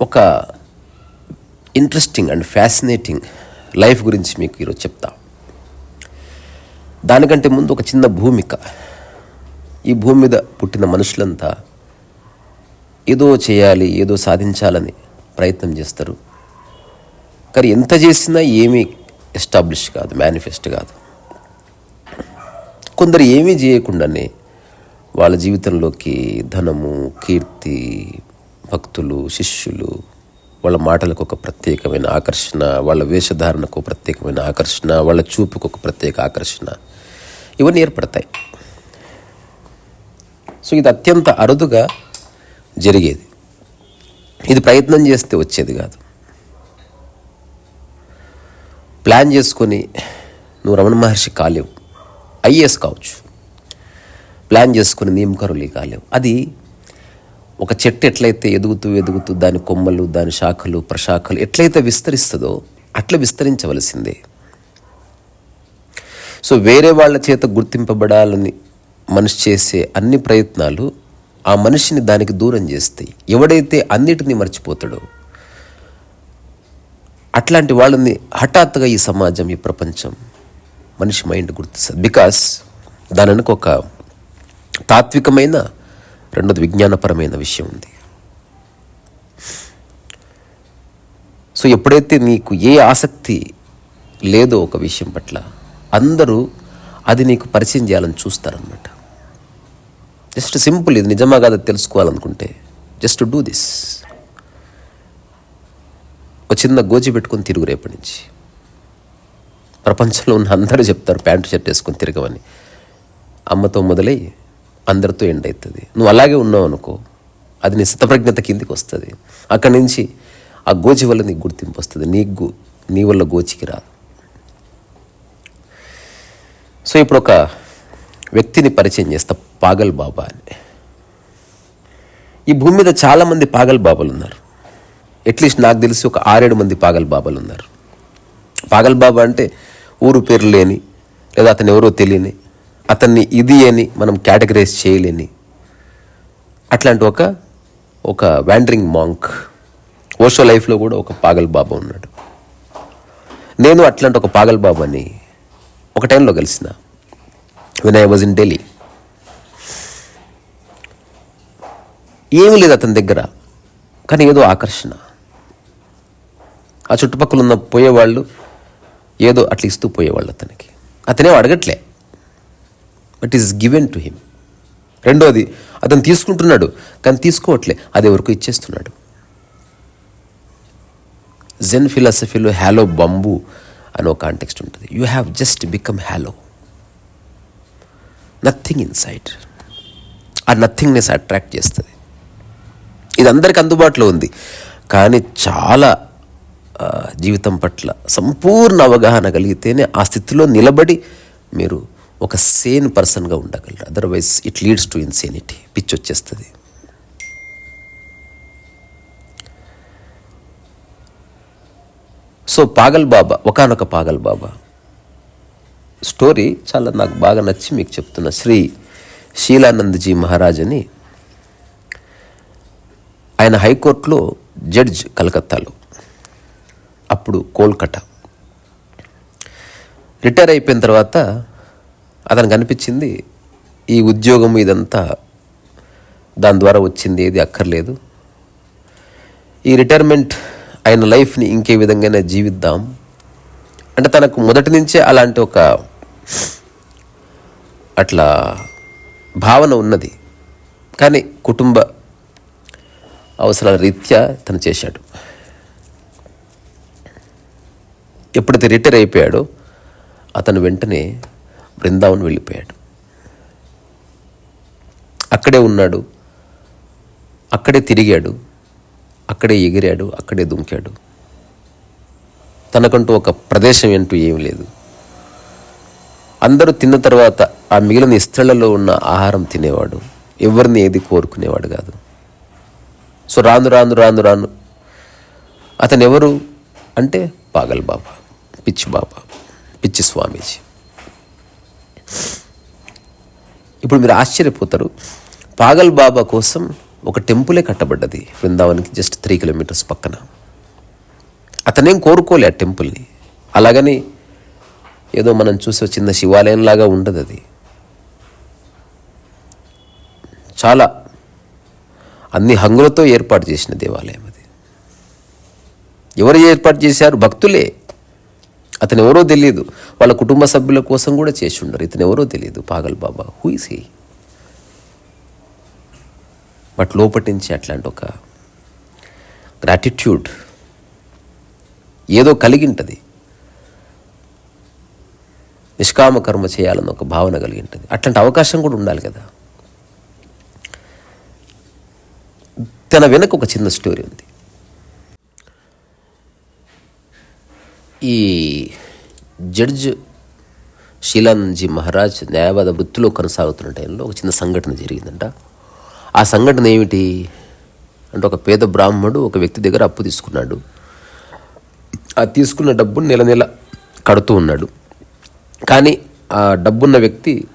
ఒక interesting and fascinating life గురించి మీకు ఈరోజు చెప్తా. దానికంటే ముందు ఒక చిన్న భూమిక. ఈ భూమి మీద పుట్టిన మనుషులంతా ఏదో చేయాలి ఏదో సాధించాలని ప్రయత్నం చేస్తారు. కానీ ఎంత చేసినా ఏమీ ఎస్టాబ్లిష్ కాదు మేనిఫెస్ట్ కాదు. కొందరు ఏమీ చేయకుండానే వాళ్ళ జీవితంలోకి ధనము కీర్తి భక్తులు శిష్యులు వాళ్ళ మాటలకు ఒక ప్రత్యేకమైన ఆకర్షణ వాళ్ళ వేషధారణకు ప్రత్యేకమైన ఆకర్షణ వాళ్ళ చూపుకు ఒక ప్రత్యేక ఆకర్షణ ఇవన్నీ ఏర్పడతాయి. సో ఇది అత్యంత అరుదుగా జరిగేది. ఇది ప్రయత్నం చేస్తే వచ్చేది కాదు. ప్లాన్ చేసుకొని నువ్వు రమణ మహర్షి కాలేవు. ఐఏఎస్ కావచ్చు. ప్లాన్ చేసుకుని నియమకరులు కాలేవు. అది ఒక చెట్టు ఎట్లయితే ఎదుగుతూ ఎదుగుతూ దాని కొమ్మలు దాని శాఖలు ప్రశాఖలు ఎట్లయితే విస్తరిస్తుందో అట్లా విస్తరించవలసిందే. సో వేరే వాళ్ళ చేత గుర్తింపబడాలని మనిషి చేసే అన్ని ప్రయత్నాలు ఆ మనిషిని దానికి దూరం చేస్తాయి. ఎవడైతే అన్నిటినీ మర్చిపోతాడో అట్లాంటి వాళ్ళని హఠాత్తుగా ఈ సమాజం ఈ ప్రపంచం మనిషి మైండ్ గుర్తిస్తుంది. బికాస్ దాని వెనుక ఒక తాత్వికమైన రెండోది విజ్ఞానపరమైన విషయం ఉంది. సో ఎప్పుడైతే నీకు ఏ ఆసక్తి లేదో ఒక విషయం పట్ల అందరూ అది నీకు పరిచయం చేయాలని చూస్తారనమాట జస్ట్ సింపుల్ ఇది నిజమా కాదా తెలుసుకోవాలనుకుంటే జస్ట్ డూ దిస్ ఒక చిన్న గోజి పెట్టుకొని తిరుగు రేపటి నుంచి. ప్రపంచంలో ఉన్న అందరూ చెప్తారు ప్యాంటు షర్ట్ వేసుకొని తిరగమని. అమ్మతో మొదలై అందరితో ఎండ్ అవుతుంది నువ్వు అలాగే ఉన్నావు అనుకో అది నీ స్థితప్రజ్ఞత కిందికి వస్తుంది. అక్కడి నుంచి ఆ గోచి వల్ల నీకు గుర్తింపు వస్తుంది. నీకు నీ వల్ల గోచికి రాదు. సో ఇప్పుడు ఒక వ్యక్తిని పరిచయం చేస్తా పాగల్ బాబా అని. ఈ భూమి మీద చాలామంది పాగల్ బాబాలు ఉన్నారు. అట్లీస్ట్ నాకు తెలిసి ఒక ఆరేడు మంది పాగల్ బాబాలు ఉన్నారు. పాగల్ బాబా అంటే ఊరు పేరు లేని లేదా అతను ఎవరో తెలియని అతన్ని ఇది అని మనం కేటగరైజ్ చేయలేని అట్లాంటి ఒక ఒక వ్యాండరింగ్ మాంక్ ఓషో లైఫ్లో కూడా ఒక పాగల్ బాబా ఉన్నాడు. నేను అట్లాంటి ఒక పాగల్ బాబాని ఒక టైంలో కలిసిన when I was in Delhi ఏమీ లేదు అతని దగ్గర కానీ ఏదో ఆకర్షణ. ఆ చుట్టుపక్కల ఉన్న పోయేవాళ్ళు ఏదో అట్లా ఇస్తూ పోయేవాళ్ళు అతనికి. అతనేం అడగట్లే. But is given to him రెండోది అతను తీసుకుంటున్నాడు కానీ తీసుకోవట్లే. అది ఎవరికి ఇచ్చేస్తున్నాడు. జెన్ ఫిలాసఫీలో హ్యాలో బంబు అని ఒక కాంటెక్స్ట్ ఉంటుంది. You have just become hollow nothing inside ఆ నథింగ్నెస్ అట్రాక్ట్ చేస్తుంది. ఇది అందరికి అందుబాటులో ఉంది. కానీ చాలా జీవితం పట్ల సంపూర్ణ అవగాహన కలిగితేనే ఆ స్థితిలో నిలబడి మీరు ఒక సేన్ పర్సన్గా ఉండగలరు. Otherwise it leads to insanity pitch వచ్చేస్తుంది. సో పాగల్ బాబా ఒకానొక పాగల్ బాబా స్టోరీ చాలా నాకు బాగా నచ్చి మీకు చెప్తున్నా. శ్రీ శీలానందజీ మహారాజ్ అని ఆయన హైకోర్టులో జడ్జ్ కలకత్తాలో. అప్పుడు కోల్కటా రిటైర్ అయిపోయిన తర్వాత అతనికి అనిపించింది ఈ ఉద్యోగం ఇదంతా దాని ద్వారా వచ్చింది ఏది అక్కర్లేదు. ఈ రిటైర్మెంట్ ఆయన లైఫ్ని ఇంకే విధంగానే జీవిద్దాం. అంటే తనకు మొదటి నుంచే అలాంటి ఒక అట్లా భావన ఉన్నది. కానీ కుటుంబ అవసరాల రీత్యా తను చేశాడు. ఎప్పుడైతే రిటైర్ అయిపోయాడో అతను వెంటనే బృందావన్ వెళ్ళిపోయాడు. అక్కడే ఉన్నాడు అక్కడే తిరిగాడు అక్కడే ఎగిరాడు అక్కడే దుంకాడు. తనకంటూ ఒక ప్రదేశం అంటూ ఏమీ లేదు. అందరూ తిన్న తర్వాత ఆ మిగిలిన ఇస్తళ్ళలో ఉన్న ఆహారం తినేవాడు. ఎవరిని ఏది కోరుకునేవాడు కాదు. సో రాను రాను రాను రాను అతను ఎవరు అంటే పాగల్ బాబా. పిచ్చి బాబా పిచ్చి స్వామీజీ. ఇప్పుడు మీరు ఆశ్చర్యపోతారు. పాగల్ బాబా కోసం ఒక టెంపులే కట్టబడ్డది బృందావన్కి జస్ట్ త్రీ కిలోమీటర్స్ పక్కన. అతనేం కోరుకోలే ఆ టెంపుల్ని. అలాగని ఏదో మనం చూసే చిన్న శివాలయంలాగా ఉండదు అది. చాలా అన్ని హంగులతో ఏర్పాటు చేసిన దేవాలయం అది. ఎవరు ఏర్పాటు చేశారు? భక్తులే. అతను ఎవరో తెలియదు వాళ్ళ కుటుంబ సభ్యుల కోసం కూడా చేసి ఉండరు ఇతను ఎవరో తెలియదు Pagal Baba who is he but లోపటి నుంచి అట్లాంటి ఒక గ్రాటిట్యూడ్ ఏదో కలిగింటది. నిష్కామ కర్మ చేయాలని ఒక భావన కలిగింటుంది. అట్లాంటి అవకాశం కూడా ఉండాలి కదా. తన వెనక ఒక చిన్న స్టోరీ ఉంది. ఈ జడ్జ్ శీలానందజీ మహారాజ్ న్యాయవాద వృత్తిలో కొనసాగుతున్న టైంలో ఒక చిన్న సంఘటన జరిగిందంట. ఆ సంఘటన ఏమిటి? అంటే ఒక పేద బ్రాహ్మణుడు ఒక వ్యక్తి దగ్గర అప్పు తీసుకున్నాడు. ఆ తీసుకున్న డబ్బును నెల నెల కడుతూ ఉన్నాడు. కానీ ఆ డబ్బున్న వ్యక్తి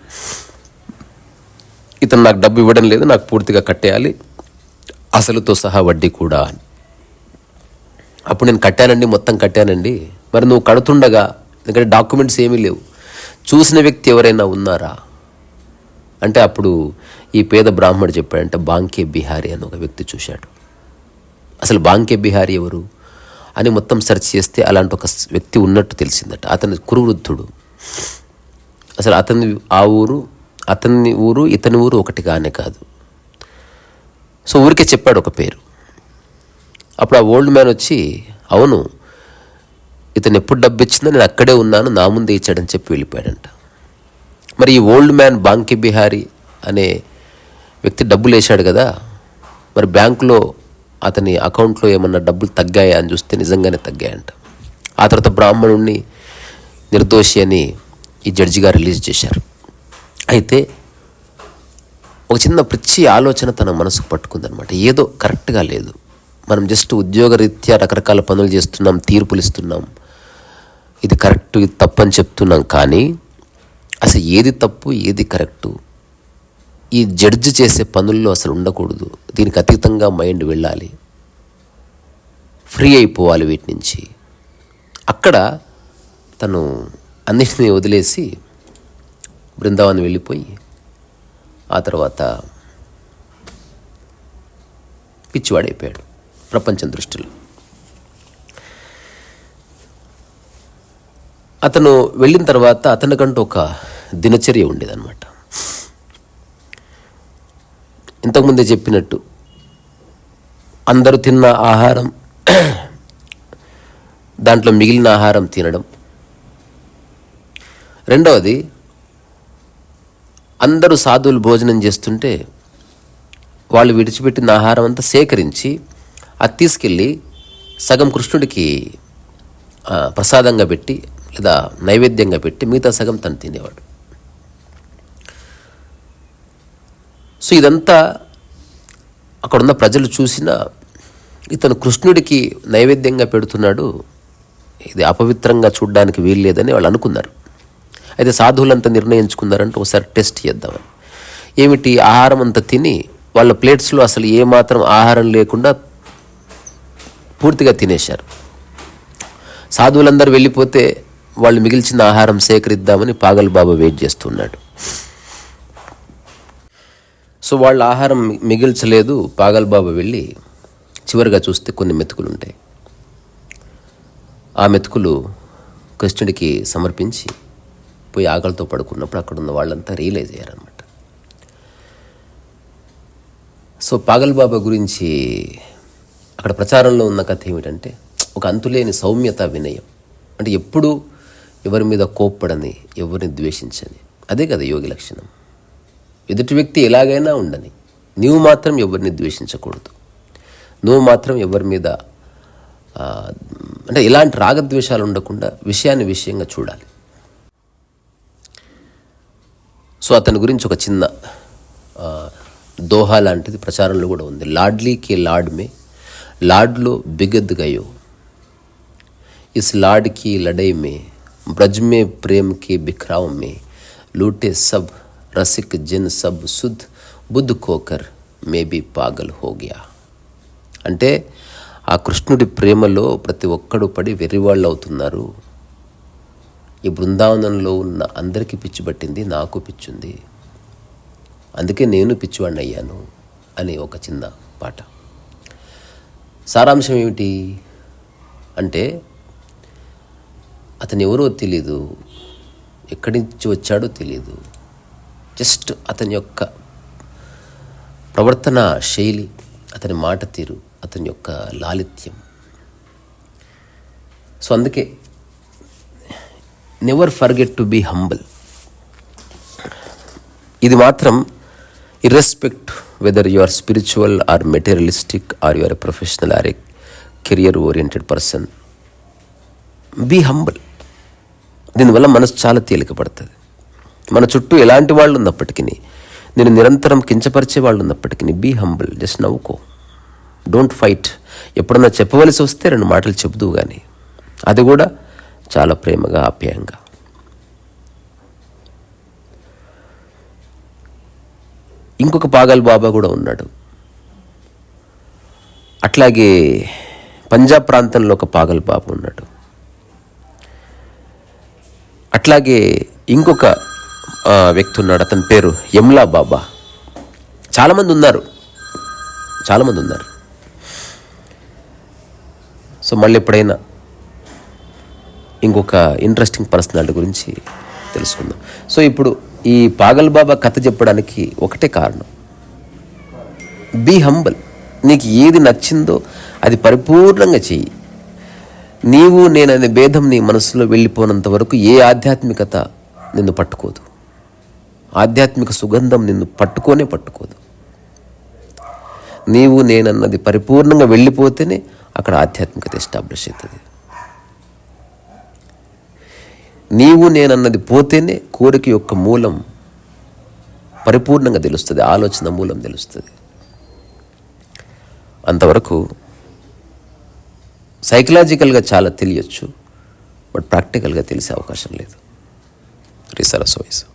ఇతను నాకు డబ్బు ఇవ్వడం లేదు నాకు పూర్తిగా కట్టేయాలి అసలుతో సహా వడ్డీ కూడా అని. అప్పుడు నేను కట్టానండి మొత్తం కట్టానండి. మరి నువ్వు కడుతుండగా ఎందుకంటే డాక్యుమెంట్స్ ఏమీ లేవు. చూసిన వ్యక్తి ఎవరైనా ఉన్నారా? అంటే అప్పుడు ఈ పేద బ్రాహ్మడు చెప్పాడంటే బాంకే బిహారీ అని ఒక వ్యక్తి చూశాడు. అసలు బాంకే బిహారీ ఎవరు? అని మొత్తం సెర్చ్ చేస్తే అలాంటి ఒక వ్యక్తి ఉన్నట్టు తెలిసిందట. అతని కురువృద్ధుడు. అసలు అతని ఆ ఊరు అతని ఊరు ఇతని ఊరు ఒకటిగానే కాదు. సో ఊరికే చెప్పాడు ఒక పేరు. అప్పుడు ఆ ఓల్డ్ మ్యాన్ వచ్చి అవును ఇతను ఎప్పుడు డబ్బు ఇచ్చిందో నేను అక్కడే ఉన్నాను నా ముందే ఇచ్చాడని చెప్పి వెళ్ళిపోయాడంట. మరి ఈ ఓల్డ్ మ్యాన్ బాంకి బిహారీ అనే వ్యక్తి డబ్బులు వేశాడు కదా మరి బ్యాంకులో అతని అకౌంట్లో ఏమన్నా డబ్బులు తగ్గాయా అని చూస్తే నిజంగానే తగ్గాయంట. ఆ తర్వాత బ్రాహ్మణుణ్ణి నిర్దోషి అని ఈ జడ్జి గారు రిలీజ్ చేశారు. అయితే ఒక చిన్న పిచ్చి ఆలోచన తన మనసుకు పట్టుకుందనమాట. ఏదో కరెక్ట్గా లేదు. మనం జస్ట్ ఉద్యోగరీత్యా రకరకాల పనులు చేస్తున్నాం తీర్పులు ఇస్తున్నాం ఇది కరెక్ట్ ఇది తప్పు అని చెప్తున్నాం కానీ అసలు ఏది తప్పు ఏది కరెక్టు? ఈ జడ్జ్ చేసే పనుల్లో అసలు ఉండకూడదు. దీనికి అతీతంగా మైండ్ వెళ్ళాలి. ఫ్రీ అయిపోవాలి వీటి నుంచి. అక్కడ తను అన్నిటిని వదిలేసి బృందావనం వెళ్ళిపోయి ఆ తర్వాత పిచ్చివాడైపోయాడు ప్రపంచం దృష్టిలో. అతను వెళ్ళిన తర్వాత అతనికంటూ ఒక దినచర్య ఉండేదన్నమాట. ఇంతకుముందే చెప్పినట్టు అందరూ తిన్న ఆహారం దాంట్లో మిగిలిన ఆహారం తినడం. రెండవది అందరూ సాధువులు భోజనం చేస్తుంటే వాళ్ళు విడిచిపెట్టిన ఆహారం అంతా సేకరించి అది తీసుకెళ్ళి సగం కృష్ణుడికి ప్రసాదంగా పెట్టి లేదా నైవేద్యంగా పెట్టి మిగతా సగం తను తినేవాడు. సో ఇదంతా అక్కడున్న ప్రజలు చూసిన ఇతను కృష్ణుడికి నైవేద్యంగా పెడుతున్నాడు. ఇది అపవిత్రంగా చూడడానికి వీల్లేదని వాళ్ళు అనుకున్నారు. అయితే సాధువులంతా నిర్ణయించుకున్నారంటే ఒకసారి టెస్ట్ చేద్దామని ఏమిటి ఆహారం అంతా తిని వాళ్ళ ప్లేట్స్లో అసలు ఏమాత్రం ఆహారం లేకుండా పూర్తిగా తినేశారు. సాధువులందరూ వెళ్ళిపోతే వాళ్ళు మిగిల్చిన ఆహారం సేకరిద్దామని పాగల్ బాబా వెయిట్ చేస్తున్నాడు. సో వాళ్ళ ఆహారం మిగిల్చలేదు పాగల్ బాబా వెళ్ళి చివరిగా చూస్తే కొన్ని మెతుకులు ఉంటాయి ఆ మెతుకులు కృష్ణుడికి సమర్పించి పోయి ఆకలితో పడుకున్నప్పుడు అక్కడ ఉన్న వాళ్ళంతా రియలైజ్ అయ్యారనమాట సో పాగల్ బాబా గురించి అక్కడ ప్రచారంలో ఉన్న కథ ఏమిటంటే ఒక అంతులేని సౌమ్యత వినయం. అంటే ఎప్పుడు ఎవరి మీద కోప్పడని ఎవరిని ద్వేషించని. అదే కదా యోగి లక్షణం. ఎదుటి వ్యక్తి ఎలాగైనా ఉండని. నీవు మాత్రం ఎవరిని ద్వేషించకూడదు. నువ్వు మాత్రం ఎవరి మీద అంటే ఇలాంటి రాగద్వేషాలు ఉండకుండా విషయాన్ని విషయంగా చూడాలి. సో అతని గురించి ఒక చిన్న దోహా లాంటిది ప్రచారంలో కూడా ఉంది. లాడ్లీకి లాడ్మే లాడ్లో బిగద్గయో ఇస్ లాడ్కి లడైమే ब्रज में प्रेम के बिखराव में लूटे सब రసిక్ జిన్ సబ్ సుద్ బుద్ధ్ కోకర్ మేబీ పాగల్ హోగ్యా అంటే ఆ కృష్ణుడి ప్రేమలో ప్రతి ఒక్కడు పడి వెర్రివాళ్ళు అవుతున్నారు ఈ బృందావనంలో ఉన్న అందరికీ పిచ్చి పట్టింది నాకు పిచ్చుంది అందుకే నేను పిచ్చివాడిని అయ్యాను అని ఒక చిన్న పాట సారాంశం ఏమిటి అంటే అతను ఎవరో తెలీదు. ఎక్కడి నుంచి వచ్చాడో తెలియదు జస్ట్ అతని యొక్క ప్రవర్తన శైలి అతని మాట తీరు అతని యొక్క లాలిత్యం. సో అందుకే never forget to be humble ఇది మాత్రం irrespective whether you are spiritual or materialistic or you are a professional or a career oriented person be humble దీనివల్ల మనసు చాలా తేలిక పడుతుంది మన చుట్టూ ఎలాంటి వాళ్ళు ఉన్నప్పటికీ నేను నిరంతరం కించపరిచే వాళ్ళు ఉన్నప్పటికీ బీ హంబల్ జస్ట్ నవ్వుకో. డోంట్ ఫైట్ ఎప్పుడన్నా చెప్పవలసి వస్తే రెండు మాటలు చెబుతూ కానీ అది కూడా చాలా ప్రేమగా ఆప్యాయంగా. ఇంకొక పాగల్ బాబా కూడా ఉన్నాడు. అట్లాగే పంజాబ్ ప్రాంతంలో ఒక పాగల్ బాబా ఉన్నాడు. అట్లాగే ఇంకొక వ్యక్తి ఉన్నాడు అతని పేరు యమ్లా బాబా. చాలామంది ఉన్నారు. చాలామంది ఉన్నారు. సో మళ్ళీ ఎప్పుడైనా ఇంకొక ఇంట్రెస్టింగ్ పర్సనాలిటీ గురించి తెలుసుకుందాం. సో ఇప్పుడు ఈ పాగల్ బాబా కథ చెప్పడానికి ఒకటే కారణం. బీ హంబల్ నీకు ఏది నచ్చిందో అది పరిపూర్ణంగా చెయ్యి. నీవు నేననే భేదం నీ మనసులో వెళ్ళిపోనంత వరకు ఏ ఆధ్యాత్మికత నిన్ను పట్టుకోదు. ఆధ్యాత్మిక సుగంధం నిన్ను పట్టుకోనే పట్టుకోదు. నీవు నేనన్నది పరిపూర్ణంగా వెళ్ళిపోతేనే అక్కడ ఆధ్యాత్మికత ఎస్టాబ్లిష్ అవుతుంది. నీవు నేనన్నది పోతేనే కోరిక యొక్క మూలం పరిపూర్ణంగా తెలుస్తుంది ఆలోచన మూలం తెలుస్తుంది. అంతవరకు సైకలాజికల్గా చాలా తెలియచ్చు బట్ ప్రాక్టికల్గా తెలిసే అవకాశం లేదు. రిసరస్ వయసు.